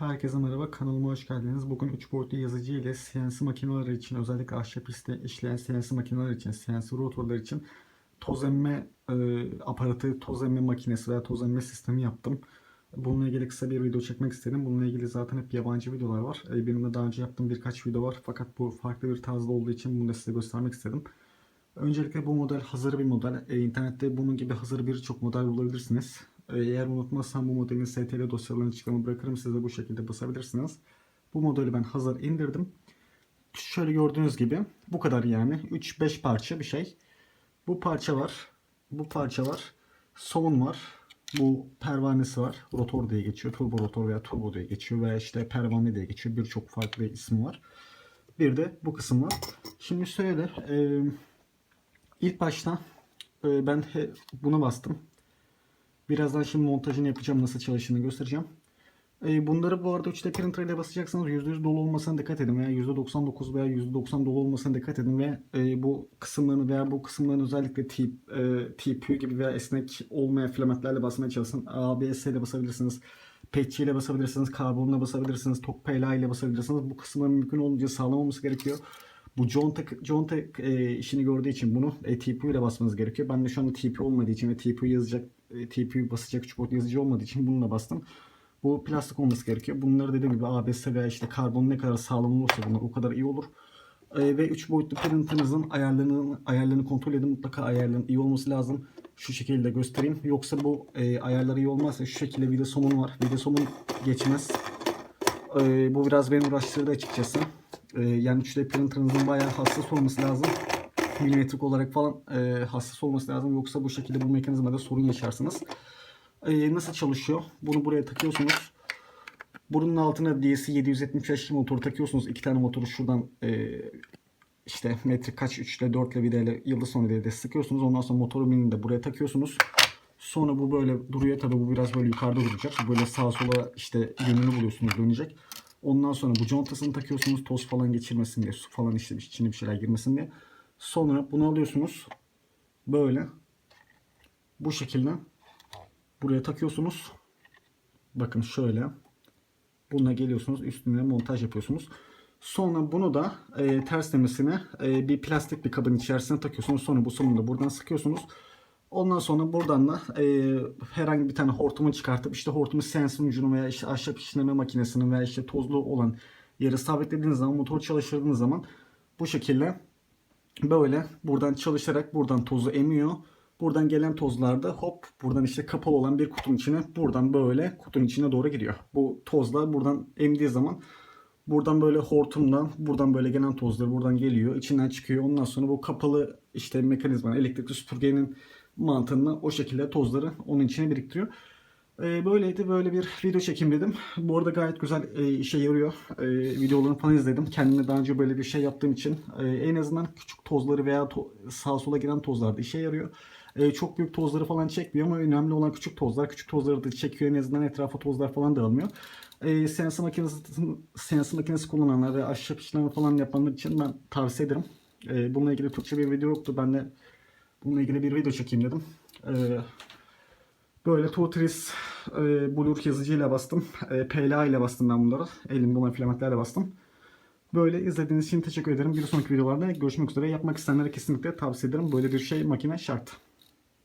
Herkese merhaba, kanalıma hoş geldiniz. Bugün 3 boyutlu yazıcı ile CNC makineleri için, özellikle ahşap işleyen CNC makineler için, CNC rotorlar için toz emme e, aparatı, toz emme makinesi veya toz emme sistemi yaptım. Bununla ilgili kısa bir video çekmek istedim. Bununla ilgili zaten hep yabancı videolar var. E, benim de daha önce yaptığım birkaç video var. Fakat bu farklı bir tarzda olduğu için bunu da size göstermek istedim. Öncelikle bu model hazır bir model. E, internette bunun gibi hazır birçok model bulabilirsiniz. E, eğer unutmazsam bu modelin STL dosyalarını açıklama bırakırım size bu şekilde basabilirsiniz. Bu modeli ben hazır indirdim. Şöyle gördüğünüz gibi bu kadar yani. 3-5 parça bir şey. Bu parça var. Bu parça var. Somun var. Bu pervanesi var. Rotor diye geçiyor. Turbo rotor veya turbo diye geçiyor. Veya işte pervane diye geçiyor. Birçok farklı ismi var. Bir de bu kısım var. Şimdi şöyle. E, ilk başta e, ben he, buna bastım. Birazdan şimdi montajını yapacağım. Nasıl çalıştığını göstereceğim. E, bunları bu arada 3D printer basacaksanız %100 dolu olmasına dikkat edin veya %99 veya %90 dolu olmasına dikkat edin ve e, bu kısımlarını veya bu kısımların özellikle tip, e, TPU gibi veya esnek olmayan filamentlerle basmaya çalışın. ABS ile basabilirsiniz. Patch ile basabilirsiniz. Karbonla basabilirsiniz. Tokpayla ile basabilirsiniz. Bu kısımların mümkün olduğunca sağlam olması gerekiyor. Bu conta, conta e, işini gördüğü için bunu e, TPU ile basmanız gerekiyor. Ben de şu anda TPU olmadığı için ve TPU yazacak, e, TPU basacak küçük boyutlu yazıcı olmadığı için bununla bastım. Bu plastik olması gerekiyor. Bunları dediğim gibi ABS veya işte karbon ne kadar sağlam olursa bunlar o kadar iyi olur. E, ve 3 boyutlu printerınızın ayarlarını, ayarlarını kontrol edin. Mutlaka ayarların iyi olması lazım. Şu şekilde göstereyim. Yoksa bu e, ayarları iyi olmazsa şu şekilde video somun var. Video somun geçmez. E, bu biraz beni uğraştırdı açıkçası. E, yani 3D printerınızın bayağı hassas olması lazım. Milimetrik olarak falan e, hassas olması lazım. Yoksa bu şekilde bu mekanizmada sorun yaşarsınız. E, nasıl çalışıyor? Bunu buraya takıyorsunuz. Bunun altına DC 775 motoru takıyorsunuz. İki tane motoru şuradan e, işte metrik kaç 3 ile 4 ile vidayla yıldız sonu vidayla sıkıyorsunuz. Ondan sonra motoru minini de buraya takıyorsunuz. Sonra bu böyle duruyor. Tabi bu biraz böyle yukarıda duracak. Böyle sağa sola işte yönünü buluyorsunuz dönecek. Ondan sonra bu contasını takıyorsunuz toz falan geçirmesin diye. Su falan işte içine bir şeyler girmesin diye. Sonra bunu alıyorsunuz. Böyle. Bu şekilde. Buraya takıyorsunuz. Bakın şöyle. Bununla geliyorsunuz. Üstüne montaj yapıyorsunuz. Sonra bunu da e, terslemesine e, bir plastik bir kabın içerisine takıyorsunuz. Sonra bu sonunu da buradan sıkıyorsunuz. Ondan sonra buradan da e, herhangi bir tane hortumu çıkartıp işte hortumu sensin ucunu veya işte ahşap işleme makinesinin veya işte tozlu olan yere sabitlediğiniz zaman motor çalıştırdığınız zaman bu şekilde böyle buradan çalışarak buradan tozu emiyor. Buradan gelen tozlar da hop buradan işte kapalı olan bir kutunun içine buradan böyle kutunun içine doğru gidiyor. Bu tozlar buradan emdiği zaman buradan böyle hortumdan buradan böyle gelen tozlar buradan geliyor. içinden çıkıyor. Ondan sonra bu kapalı işte mekanizmanın elektrikli süpürgenin mantığında o şekilde tozları onun içine biriktiriyor. Ee, böyleydi. Böyle bir video çekim dedim. Bu arada gayet güzel e, işe yarıyor. E, videolarını falan izledim. Kendime daha önce böyle bir şey yaptığım için e, en azından küçük tozları veya to- sağa sola giren tozlar da işe yarıyor. E, çok büyük tozları falan çekmiyor ama önemli olan küçük tozlar. Küçük tozları da çekiyor. En azından etrafa tozlar falan dağılmıyor. E, CNC makinesi, CNC makinesi kullananlar ve ahşap işlemi falan yapanlar için ben tavsiye ederim. E, bununla ilgili Türkçe bir video yoktu. Ben de bununla ilgili bir video çekeyim dedim. E, böyle Tutris e, Blur yazıcıyla bastım. E, PLA ile bastım ben bunları. Elim buna filamentlerle bastım. Böyle izlediğiniz için teşekkür ederim. Bir sonraki videolarda görüşmek üzere. Yapmak isteyenlere kesinlikle tavsiye ederim. Böyle bir şey makine şart.